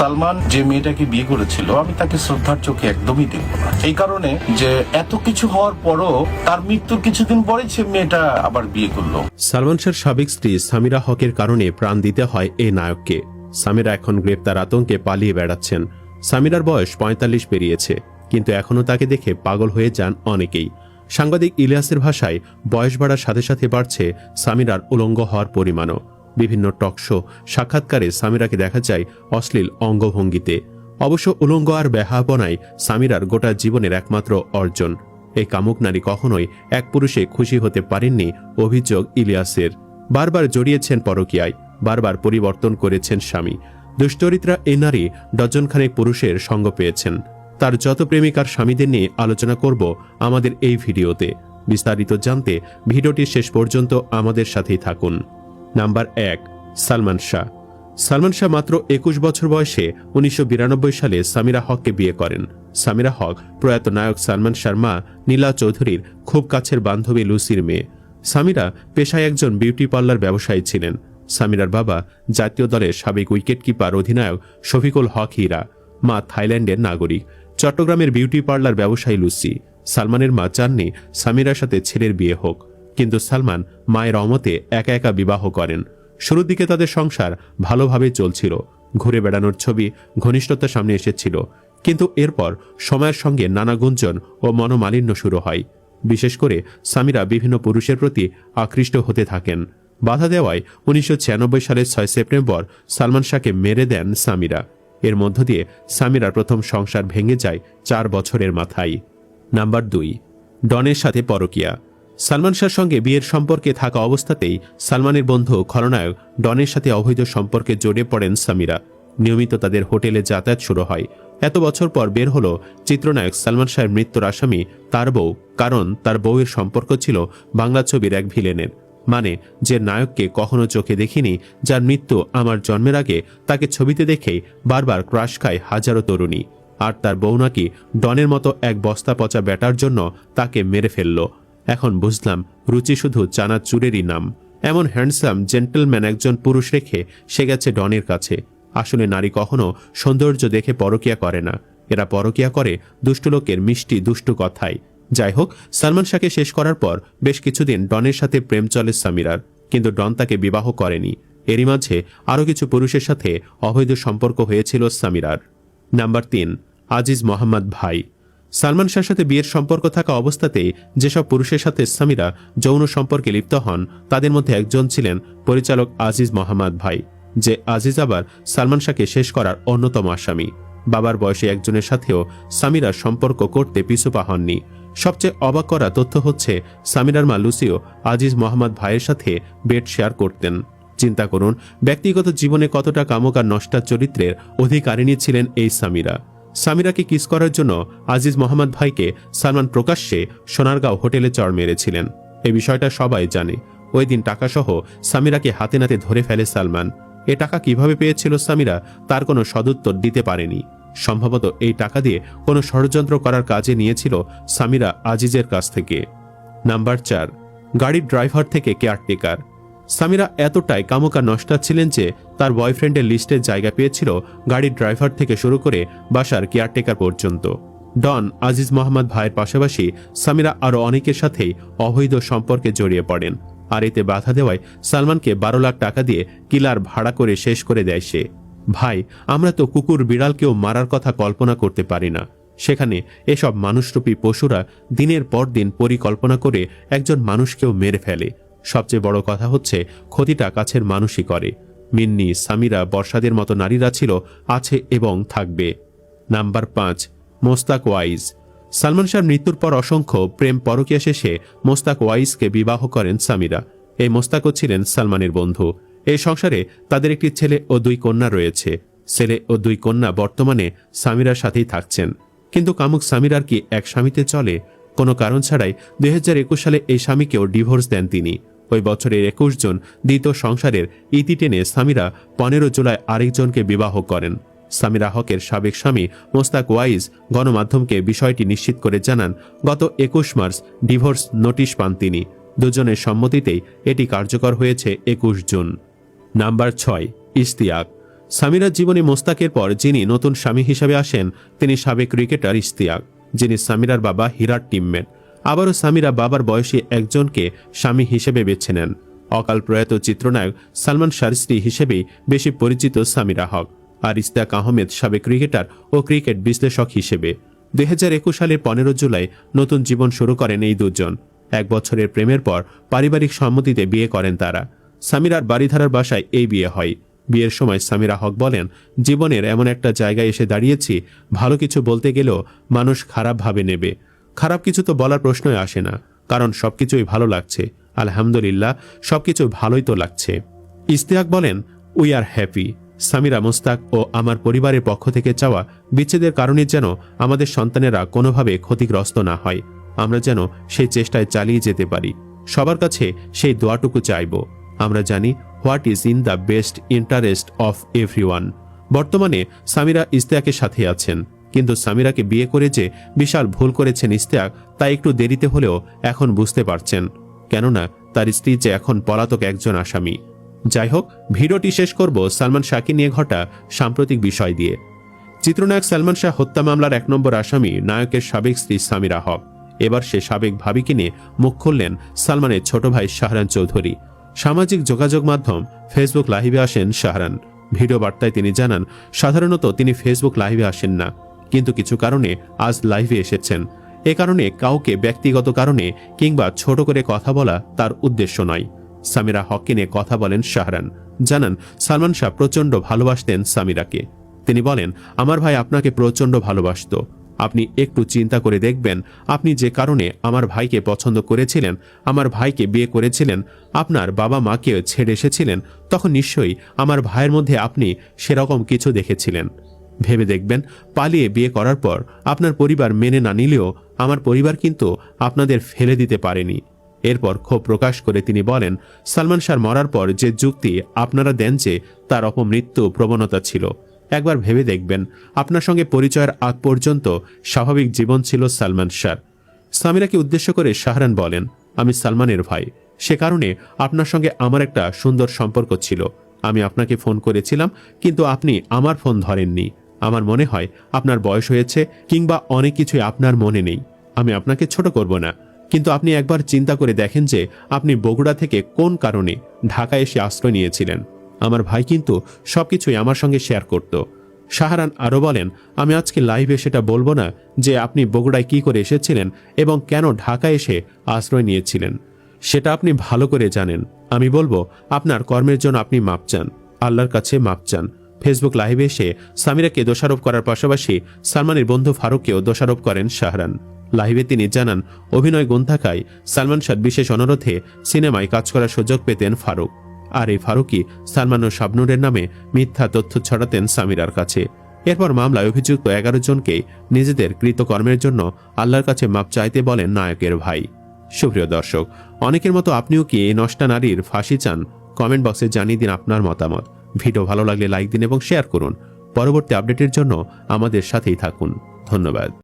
সালমান যে মেয়েটাকে বিয়ে করেছিল, আমি তাকে শ্রদ্ধার চোখে একদমই দেখব না। এই কারণে যে এত কিছু হওয়ার পরও তার মৃত্যুর কিছুদিন পরেই সে মেয়েটা আবার বিয়ে করল। সালমান শাহর সাবেক স্ত্রী সামিরা হকের কারণে প্রাণ দিতে হয় এই নায়ককে। সামিরা এখন গ্রেপ্তার আতঙ্কে পালিয়ে বেড়াচ্ছেন। সামিরার বয়স পঁয়তাল্লিশ পেরিয়েছে, কিন্তু এখনও তাকে দেখে পাগল হয়ে যান অনেকেই। সাংবাদিক ইলিয়াসের ভাষায় বয়স বাড়ার সাথে সাথে বাড়ছে সামিরার উলঙ্গ হওয়ার পরিমাণও। বিভিন্ন টকশো সাক্ষাৎকারে সামিরাকে দেখা যায় অশ্লীল অঙ্গভঙ্গিতে। অবশ্য উলঙ্গ আর বেহাবনায় সামিরার গোটা জীবনের একমাত্র অর্জন। এই কামুক নারী কখনোই এক পুরুষে খুশি হতে পারেননি অভিযোগ ইলিয়াসের। বারবার জড়িয়েছেন পরকীয়ায়, বারবার পরিবর্তন করেছেন স্বামী। দুশ্চরিত্রা এই নারী ডজনখানেক পুরুষের সঙ্গ পেয়েছেন। তার যত প্রেমিকার স্বামীদের নিয়ে আলোচনা করব আমাদের এই ভিডিওতে। বিস্তারিত জানতে ভিডিওটি শেষ পর্যন্ত আমাদের সাথেই থাকুন। নাম্বার এক, সালমান শাহ। সালমান শাহ মাত্র একুশ বছর বয়সে উনিশশো বিরানব্বই সালে সামিরা হককে বিয়ে করেন। সামিরা হক প্রয়াত নায়ক সালমান শাহর মা নীলা চৌধুরীর খুব কাছের বান্ধবী লুসির মেয়ে। সামিরা পেশায় একজন বিউটি পার্লার ব্যবসায়ী ছিলেন। সামিরার বাবা জাতীয় দলের সাবেক উইকেটকিপার অধিনায়ক শফিকুল হক হীরা। মা থাইল্যান্ডের নাগরিক। চট্টগ্রামের বিউটি পার্লার ব্যবসায়ী লুসি। সালমানের মা চাননি সামিরার সাথে ছেলের বিয়ে হোক। কিন্তু সালমান মায়ের অমতে একা একা বিবাহ করেন। শুরুর দিকে তাদের সংসার ভালোভাবে চলছিল। ঘুরে বেড়ানোর ছবি ঘনিষ্ঠতার সামনে এসেছিল। কিন্তু এরপর সময়ের সঙ্গে নানা গুঞ্জন ও মনোমালিন্য শুরু হয়। বিশেষ করে সামিরা বিভিন্ন পুরুষের প্রতি আকৃষ্ট হতে থাকেন। বাধা দেওয়ায় উনিশশো ছিয়ানব্বই সালের ছয় সেপ্টেম্বর সালমান শাহকে মেরে দেন সামিরা। এর মধ্য দিয়ে সামিরার প্রথম সংসার ভেঙে যায় চার বছরের মাথায়। নাম্বার দুই, ডনের সাথে পরকিয়া। সালমান শাহর সঙ্গে বিয়ের সম্পর্কে থাকা অবস্থাতেই সালমানের বন্ধু খলনায়ক ডনের সাথে অবৈধ সম্পর্কে জড়িয়ে পড়েন সামিরা। নিয়মিত তাদের হোটেলে যাতায়াত শুরু হয়। এত বছর পর বের হলো চিত্রনায়ক সালমান শাহের মৃত্যুর আসামি, তার বউ, কারণ তার বউয়ের সম্পর্ক ছিল বাংলা ছবির এক ভিলেনের। মানে যে নায়ককে কখনো চোখে দেখিনি, যার মৃত্যু আমার জন্মের আগে তাকে ছবিতে দেখেই বারবার ক্রাশ খায় হাজারো তরুণী। আর তার বউ নাকি ডনের মতো এক বস্তা পচা ব্যাটার জন্য তাকে মেরে ফেলল। এখন বুঝলাম রুচি শুধু চানা চুরেরই নাম। এমন হ্যান্ডসাম জেন্টলম্যান একজন পুরুষ রেখে সে গেছে ডনের কাছে। আসলে নারী কখনো সৌন্দর্য দেখে পরকিয়া করে না। এরা পরকিয়া করে দুষ্ট লোকের মিষ্টি, দুষ্টু কথায়। যাই হোক, সালমান শাহকে শেষ করার পর বেশ কিছুদিন ডনের সাথে প্রেম চলে সামিরার। কিন্তু ডন তাকে বিবাহ করেনি। এরই মাঝে আরও কিছু পুরুষের সাথে অবৈধ সম্পর্ক হয়েছিল সামিরার। নাম্বার তিন, আজিজ মোহাম্মদ ভাই। সালমান শাহর সাথে বিয়ের সম্পর্ক থাকা অবস্থাতেই যেসব পুরুষের সাথে সামিরা যৌন সম্পর্কে লিপ্ত হন, তাদের মধ্যে একজন ছিলেন পরিচালক আজিজ মোহাম্মদ ভাই, যে আজিজ আবার সালমান শাহকে শেষ করার অন্যতম আসামি। বাবার বয়সে একজনের সাথেও সামিরা সম্পর্ক করতে পিছুপা হননি। সবচেয়ে অবাক করা তথ্য হচ্ছে, সামিরার মা লুসিও আজিজ মোহাম্মদ ভাইয়ের সাথে বেড শেয়ার করতেন। চিন্তা করুন, ব্যক্তিগত জীবনে কতটা কামকার নষ্টার চরিত্রের অধিকারিণী ছিলেন এই সামিরা। সামিরাকে কিস করার জন্য আজিজ মোহাম্মদ ভাইকে সালমান প্রকাশ্যে সোনারগাঁও হোটেলে চড় মেরেছিলেন। এই বিষয়টা সবাই জানে। ওই দিন টাকাসহ সামিরাকে হাতে নাতে ধরে ফেলে সালমান। এ টাকা কীভাবে পেয়েছিল সামিরা তার কোনো সদুত্তর দিতে পারেনি। সম্ভবত এই টাকা দিয়ে কোনো ষড়যন্ত্র করার কাজে নিয়েছিল সামিরা আজিজের কাছ থেকে। নাম্বার চার, গাড়ির ড্রাইভার থেকে কেয়ারটেকার। সামিরা এতটাই কামুকা নষ্টা ছিলেন যে তার বয়ফ্রেন্ডের লিস্টে জায়গা পেয়েছিল গাড়ির ড্রাইভার থেকে শুরু করে বাসার কেয়ারটেকার পর্যন্ত। ডন, আজিজ মোহাম্মদ ভাইয়ের পাশাপাশি সামিরা আরও অনেকের সাথেই অবৈধ সম্পর্কে জড়িয়ে পড়েন। আর এতে বাধা দেওয়ায় সালমানকে বারো লাখ টাকা দিয়ে কিলার ভাড়া করে শেষ করে দেয় সে। ভাই, আমরা তো কুকুর বিড়ালকেও মারার কথা কল্পনা করতে পারি না। সেখানে এসব মানুষরূপী পশুরা দিনের পর দিন পরিকল্পনা করে একজন মানুষকেও মেরে ফেলে। সবচেয়ে বড় কথা হচ্ছে, ক্ষতিটা কাছের মানুষই করে। মিন্নি, সামিরা, বর্ষাদের মতো নারীরা ছিল, আছে এবং থাকবে। নাম্বার পাঁচ, মোস্তাক ওয়াইজ। সালমান শাহর মৃত্যুর পর অসংখ্য প্রেম পরকিয়া শেষে মোস্তাক ওয়াইজকে বিবাহ করেন সামিরা। এই মোস্তাকও ছিলেন সালমানের বন্ধু। এই সংসারে তাদের একটি ছেলে ও দুই কন্যা রয়েছে। ছেলে ও দুই কন্যা বর্তমানে সামিরার সাথেই থাকছেন। কিন্তু কামুক সামিরার কি এক স্বামীতে চলে? কোনো কারণ ছাড়াই দুই হাজার একুশ সালে এই স্বামীকেও ডিভোর্স দেন তিনি। ওই বছরের একুশ জন দ্বিতীয় সংসারের ইতি টেনে সামিরা পনেরো জুলাই আরেকজনকে বিবাহ করেন। সামিরা হকের সাবেক স্বামী মোস্তাক ওয়াইজ গণমাধ্যমকে বিষয়টি নিশ্চিত করে জানান, গত একুশ মার্চ ডিভোর্স নোটিশ পান তিনি। দুজনের সম্মতিতেই এটি কার্যকর হয়েছে একুশ জুন। নাম্বার ছয়, ইশতিয়াক। সামিরার জীবনে মোস্তাকের পর যিনি নতুন স্বামী হিসেবে আসেন, তিনি সাবেক ক্রিকেটার ইশতিয়াক। যিনি সামিরার বাবা হীরার টিমমেট। আবারও সামিরা বাবার বয়সী একজনকে স্বামী হিসেবে বেছে নেন। অকাল প্রয়াত চিত্রনায়ক সালমান শাহর স্ত্রী হিসেবেই বেশি পরিচিত সামিরা হক। আর ইস্তাক আহমেদ সাবেক ক্রিকেটার ও ক্রিকেট বিশ্লেষক হিসেবে। দুই হাজার একুশ সালের পনেরো জুলাই নতুন জীবন শুরু করেন এই দুজন। এক বছরের প্রেমের পর পারিবারিক সম্মতিতে বিয়ে করেন তারা। সামিরার বাড়িধারার বাসায় এই বিয়ে হয়। বিয়ের সময় সামিরা হক বলেন, জীবনের এমন একটা জায়গায় এসে দাঁড়িয়েছি, ভালো কিছু বলতে গেলেও মানুষ খারাপভাবে নেবে। খারাপ কিছু তো বলার প্রশ্নই আসে না, কারণ সবকিছুই ভালো লাগছে। আলহামদুলিল্লাহ, সবকিছু ভালোই তো লাগছে। ইস্তিয়াক বলেন we are happy Samira, Mostaq ও আমার পরিবারের পক্ষ থেকে চাওয়া বিচ্ছেদের কারণে যেন আমাদের সন্তানেরা কোনোভাবে ক্ষতিগ্রস্ত না হয়। আমরা যেন সেই চেষ্টায় চালিয়ে যেতে পারি। সবার কাছে সেই দোয়াটুকু চাইব। আমরা জানি what is in the best interest of everyone. বর্তমানে সামিরা ইস্তেয়াকের সাথে আছেন। কিন্তু সামিরাকে বিয়ে করে যে বিশাল ভুল করেছেন ইস্তেয়াক তা একটু দেরিতে হলেও এখন বুঝতে পারছেন। কেননা তার স্ত্রী যে এখন পলাতক একজন আসামি। যাই হোক, ভিডিওটি শেষ করব সালমান শাহকে নিয়ে ঘটা সাম্প্রতিক বিষয় দিয়ে। চিত্রনায়ক সালমান শাহ হত্যা মামলার এক নম্বর আসামি নায়কের সাবেক স্ত্রী সামিরা হক। এবার সে সাবেক ভাবিকে নিয়ে মুখ খুললেন সালমানের ছোট ভাই শাহরান চৌধুরী। সামাজিক যোগাযোগ মাধ্যম ফেসবুক লাইভে আসেন শাহরান। ভিডিও বার্তায় তিনি জানান, সাধারণত তিনি ফেসবুক লাইভে আসেন না। কিন্তু কিছু কারণে আজ লাইভে এসেছেন। এ কারণে কাউকে ব্যক্তিগত কারণে কিংবা ছোট করে কথা বলা তার উদ্দেশ্য নয়। সামিরা হককে নিয়ে কথা বলেন শাহরান। জানান, সালমান শাহ প্রচণ্ড ভালোবাসতেন সামিরাকে। তিনি বলেন, আমার ভাই আপনাকে প্রচণ্ড ভালোবাসত। আপনি একটু চিন্তা করে দেখবেন, আপনি যে কারণে আমার ভাইকে পছন্দ করেছিলেন, আমার ভাইকে বিয়ে করেছিলেন, আপনার বাবা মাকে ছেড়ে এসেছিলেন, তখন নিশ্চয়ই আমার ভাইয়ের মধ্যে আপনি সেরকম কিছু দেখেছিলেন। ভেবে দেখবেন, পালিয়ে বিয়ে করার পর আপনার পরিবার মেনে না নিলেও আমার পরিবার কিন্তু আপনাদের ফেলে দিতে পারেনি। এরপর ক্ষোভ প্রকাশ করে তিনি বলেন, সালমান শাহ মরার পর যে যুক্তি আপনারা দেন যে তার অপমৃত্যু প্রবণতা ছিল। একবার ভেবে দেখবেন। আপনার সঙ্গে পরিচয়ের আগ পর্যন্ত স্বাভাবিক জীবন ছিল সালমান শাহ। সামিরাকে উদ্দেশ্য করে শাহরান বলেন, আমি সালমানের ভাই। সে কারণে আপনার সঙ্গে আমার একটা সুন্দর সম্পর্ক ছিল। আমি আপনাকে ফোন করেছিলাম, কিন্তু আপনি আমার ফোন ধরেননি। আমার মনে হয় আপনার বয়স হয়েছে কিংবা অনেক কিছুই আপনার মনে নেই। আমি আপনাকে ছোট করব না। কিন্তু আপনি একবার চিন্তা করে দেখেন যে আপনি বগুড়া থেকে কোন কারণে ঢাকায় এসে আশ্রয় নিয়েছিলেন। আমার ভাই কিন্তু সবকিছুই আমার সঙ্গে শেয়ার করত। শাহরান আরও বলেন, আমি আজকে লাইভে সেটা বলব না যে আপনি বগুড়ায় কি করে এসেছিলেন এবং কেন ঢাকায় এসে আশ্রয় নিয়েছিলেন। সেটা আপনি ভালো করে জানেন। আমি বলব, আপনার কর্মের জন্য আপনি মাপ চান। আল্লাহর কাছে মাপ চান। ফেসবুক লাইভে এসে সামিরাকে দোষারোপ করার পাশাপাশি সালমানের বন্ধু ফারুককেও দোষারোপ করেন শাহরান। লাইভে তিনি জানান, অভিনয় গুণ থাকায় সালমান শাহ বিশেষ অনুরোধে সিনেমায় কাজ করার সুযোগ পেতেন ফারুক। আর এই ফারুকই সালমান ও শাবনুরের নামে মিথ্যা তথ্য ছড়াতেন সামিরার কাছে। এরপর মামলায় অভিযুক্ত এগারো জনকে নিজেদের কৃতকর্মের জন্য আল্লাহর কাছে মাপ চাইতে বলেন নায়কের ভাই। সুপ্রিয় দর্শক, অনেকের মতো আপনিও কি এই নষ্টা নারীর ফাঁসি চান? কমেন্ট বক্সে জানিয়ে দিন আপনার মতামত। ভিডিও ভালো লাগলে লাইক দিন এবং শেয়ার করুন। পরবর্তী আপডেটের জন্য আমাদের সাথেই থাকুন। ধন্যবাদ।